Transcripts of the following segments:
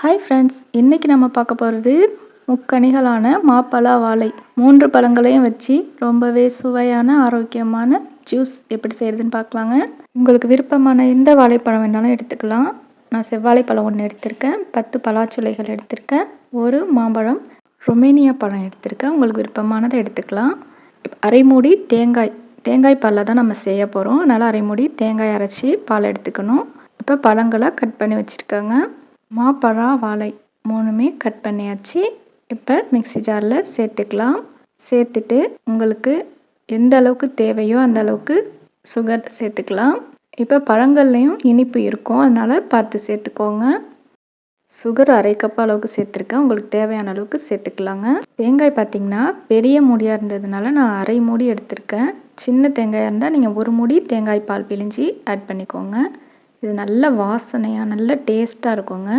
Hi friends இன்றைக்கி நம்ம பார்க்க போகிறது முக்கணிகளான மாப்பழா வாழை. மூன்று பழங்களையும் வச்சு ரொம்பவே சுவையான ஆரோக்கியமான ஜூஸ் எப்படி செய்கிறதுன்னு பார்க்கலாங்க. உங்களுக்கு விருப்பமான எந்த வாழைப்பழம் வேணாலும் எடுத்துக்கலாம். நான் செவ்வாழைப்பழம் ஒன்று எடுத்திருக்கேன். பத்து பலாச்சுளைகள் எடுத்திருக்கேன். ஒரு மாம்பழம் ரொமேனியா பழம் எடுத்திருக்கேன். உங்களுக்கு விருப்பமானதை எடுத்துக்கலாம். அரைமூடி தேங்காய். தேங்காய் பாலில் தான் நம்ம செய்ய போகிறோம் அதனால் அரைமுடி தேங்காய் அரைச்சி பால் எடுத்துக்கணும். இப்போ பழங்களை கட் பண்ணி வச்சுருக்கேங்க. மாப்பழா வாழை மூணுமே கட் பண்ணியாச்சு. இப்போ மிக்ஸி ஜாரில் சேர்த்துக்கலாம். சேர்த்துட்டு உங்களுக்கு எந்த அளவுக்கு தேவையோ அந்த அளவுக்கு சுகர் சேர்த்துக்கலாம். இப்போ பழங்கள்லேயும் இனிப்பு இருக்கும். அதனால் பார்த்து சேர்த்துக்கோங்க. சுகர் அரை கப் அளவுக்கு சேர்த்துருக்கேன். உங்களுக்கு தேவையான அளவுக்கு சேர்த்துக்கலாங்க. தேங்காய் பார்த்திங்கன்னா பெரிய மூடியாக இருந்ததுனால நான் அரை மூடி எடுத்திருக்கேன். சின்ன தேங்காயாக இருந்தால் நீங்கள் ஒரு மூடி தேங்காய் பால் பிழிஞ்சி ஆட் பண்ணிக்கோங்க. இது நல்ல வாசனையாக நல்ல டேஸ்ட்டாக இருக்குங்க.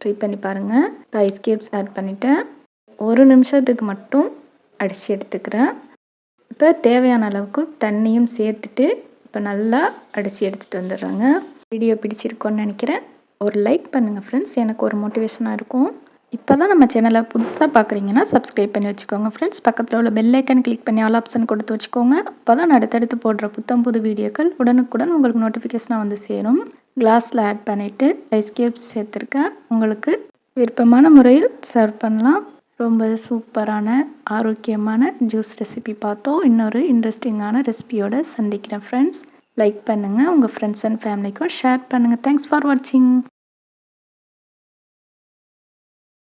ட்ரை பண்ணி பாருங்கள் ஐஸ் கியூப்ஸ் ஆட் பண்ணிவிட்டேன் ஒரு நிமிஷத்துக்கு மட்டும் அடித்து எடுத்துக்கிறேன். இப்போ தேவையான அளவுக்கு தண்ணியும் சேர்த்துட்டு இப்போ நல்லா அடித்து எடுத்துகிட்டு வந்துடுறேங்க. வீடியோ பிடிச்சிருக்கோன்னு நினைக்கிறேன். ஒரு லைக் பண்ணுங்கள் ஃப்ரெண்ட்ஸ் எனக்கு ஒரு மோட்டிவேஷனாக இருக்கும். இப்போ தான் நம்ம சேனலை புதுசாக பார்க்குறீங்கன்னா சப்ஸ்கிரைப் பண்ணி வச்சுக்கோங்க ஃப்ரெண்ட்ஸ் பக்கத்தில் உள்ள பெல் ஐக்கன் கிளிக் பண்ணி ஆல் ஆப்ஷன் கொடுத்து வச்சுக்கோங்க. அப்போ தான் அடுத்தடுத்து போடுற புத்தம் புது வீடியோக்கள் உடனுக்குடன் உங்களுக்கு நோட்டிஃபிகேஷனாக வந்து சேரும். கிளாஸில் ஆட் பண்ணிவிட்டு ஐஸ் கியூப்ஸ் சேர்த்துருக்கேன். உங்களுக்கு விருப்பமான முறையில் சர்வ் பண்ணலாம். ரொம்ப சூப்பரான ஆரோக்கியமான ஜூஸ் ரெசிபி பார்த்தோம். இன்னொரு இன்ட்ரெஸ்டிங்கான ரெசிபியோடு சந்திக்கிறேன் ஃப்ரெண்ட்ஸ் லைக் பண்ணுங்கள் உங்கள் ஃப்ரெண்ட்ஸ் அண்ட் ஃபேமிலிக்கும் ஷேர் பண்ணுங்கள் தேங்க்ஸ் ஃபார் வாட்சிங்